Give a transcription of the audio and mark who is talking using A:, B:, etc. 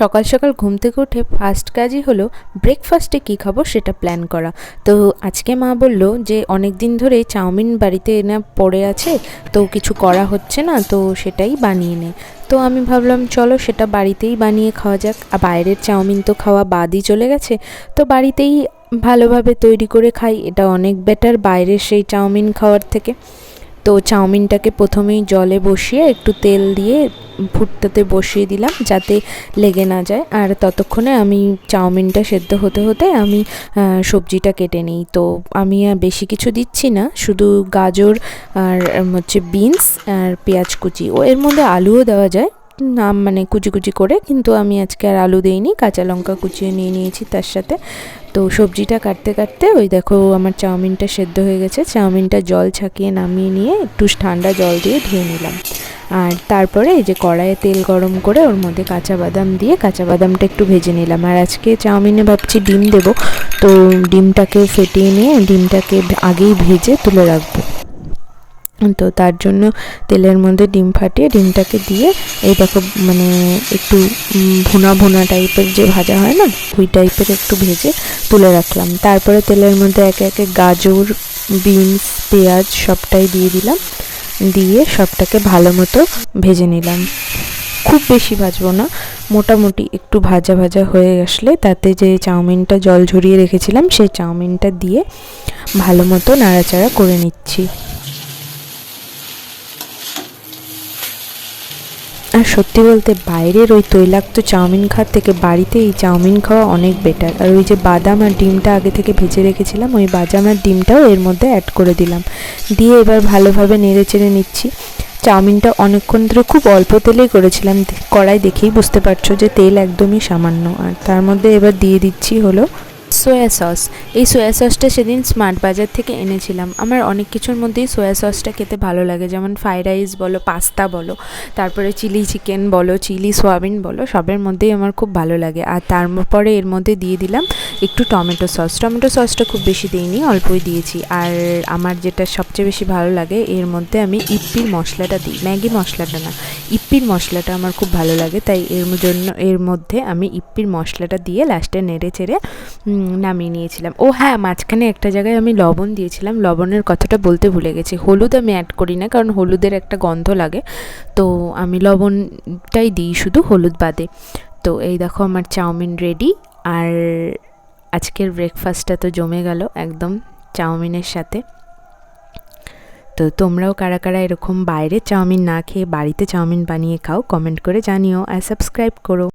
A: সকাল সকাল ঘুম থেকে উঠে ফার্স্ট কাজই হলো ব্রেকফাস্টে কী খাব সেটা প্ল্যান করা। তো আজকে মা বলল যে অনেক দিন ধরে চাউমিন বাড়িতে না পড়ে আছে, তো কিছু করা হচ্ছে না, তো সেটাই বানিয়ে নে। তো আমি ভাবলাম চলো সেটা বাড়িতেই বানিয়ে খাওয়া যাক। আর বাইরের চাউমিন তো খাওয়া বাদই চলে গেছে, তো বাড়িতেই ভালোভাবে তৈরি করে খাই, এটা অনেক বেটার বাইরের সেই চাউমিন খাওয়ার থেকে। তো চাউমিনটাকে প্রথমেই জলে বসিয়ে একটু তেল দিয়ে ফুটতে বসিয়ে দিলাম যাতে লেগে না যায়। আর ততক্ষণে আমি চাউমিনটা সেদ্ধ হতে হতে আমি সবজিটা কেটে নিই। তো আমি আর বেশি কিছু দিচ্ছি না, শুধু গাজর আর হচ্ছে বিনস আর পেঁয়াজ কুচি। ও এর মধ্যে আলুও দেওয়া যায় নাম মানে কুচি কুচি করে, কিন্তু আমি আজকে আর আলু দিইনি, কাঁচা লঙ্কা কুচিয়ে নিয়ে নিয়েছি তার সাথে। তো সবজিটা কাটতে কাটতে ওই দেখো আমার চাউমিনটা সেদ্ধ হয়ে গেছে, চাউমিনটা জল ছাকিয়ে নামিয়ে নিয়ে একটু ঠান্ডা জল দিয়ে ধুয়ে নিলাম। আর তারপরে এই যে কড়াইয়ে তেল গরম করে ওর মধ্যে কাঁচা বাদাম দিয়ে, কাঁচা বাদামটা একটু ভেজে নিলাম। আর আজকে চাউমিনে ভাবছি ডিম দেব, তো ডিমটাকে ফেটিয়ে নিয়ে, ডিমটাকে আগেই ভেজে তুলে রাখব। তো তার জন্য তেলের মধ্যে ডিম ফাটিয়ে ডিমটাকে দিয়ে এই দেখো মানে একটু ভুনা ভুনা টাইপের যে ভাজা হয় না, ওই টাইপের একটু ভেজে তুলে রাখলাম। তারপরে তেলের মধ্যে একে একে গাজর, বিনস, পেঁয়াজ সবটাই দিয়ে দিলাম। দিয়ে সবটাকে ভালো মতো ভেজে নিলাম। খুব বেশি ভাজবো না, মোটামুটি একটু ভাজা ভাজা হয়ে আসলে তাতে যে চাউমিনটা জল ঝরিয়ে রেখেছিলাম, সেই চাউমিনটা দিয়ে ভালো মতো নাড়াচাড়া করে নিচ্ছি। আর সত্যি বলতে বাইরের ওই তৈলাক্ত চাউমিন খাওয়ার থেকে বাড়িতে এই চাউমিন খাওয়া অনেক বেটার আর ওই যে বাদাম আর ডিমটা আগে থেকে ভেজে রেখেছিলাম, ওই বাদাম আর ডিমটাও এর মধ্যে অ্যাড করে দিলাম। দিয়ে এবার ভালোভাবে নেড়ে চেড়ে নিচ্ছি। চাউমিনটা অনেকক্ষণ ধরে খুব অল্প তেলেই করেছিলাম, কড়াই দেখেই বুঝতে পারছ যে তেল একদমই সামান্য। আর তার মধ্যে এবার দিয়ে দিচ্ছি হলো সোয়া সস এই সোয়া সসটা সেদিন স্মার্ট বাজার থেকে এনেছিলাম। আমার অনেক কিছুর মধ্যেই সোয়া সসটা খেতে ভালো লাগে। যেমন ফ্রাইড রাইস বলো পাস্তা বলো, তারপরে চিলি চিকেন বলো চিলি সোয়াবিন বলো, সবের মধ্যেই আমার খুব ভালো লাগে। আর তারপরে এর মধ্যে দিয়ে দিলাম একটু টমেটো সস টমেটো সসটা খুব বেশি দিইনি, অল্পই দিয়েছি। আর আমার যেটা সবচেয়ে বেশি ভালো লাগে, এর মধ্যে আমি ইপ্পির মশলাটা দিই। ম্যাগি মশলাটা না ইপ্পির মশলাটা আমার খুব ভালো লাগে। তাই এর জন্য এর মধ্যে আমি ইপ্পির মশলাটা দিয়ে লাস্টে নেড়ে চেড়ে নামিয়ে নিয়েছিলাম। ও হ্যাঁ মাঝখানে একটা জায়গায় আমি লবণ দিয়েছিলাম। লবণের কথাটা বলতে ভুলে গেছি। হলুদ আমি অ্যাড করি না, কারণ হলুদের একটা গন্ধ লাগে। তো আমি লবণটাই দিই শুধু হলুদ বাদে। তো এই দেখো আমার চাউমিন রেডি আর আজকের ব্রেকফাস্টটা তো জমে গেল একদম চাউমিনের সাথে। তো তোমরাও কারা কারা এরকম বাইরে চাউমিন না খেয়ে বাড়িতে চাউমিন বানিয়ে খাও কমেন্ট করে জানিও আর সাবস্ক্রাইব করো।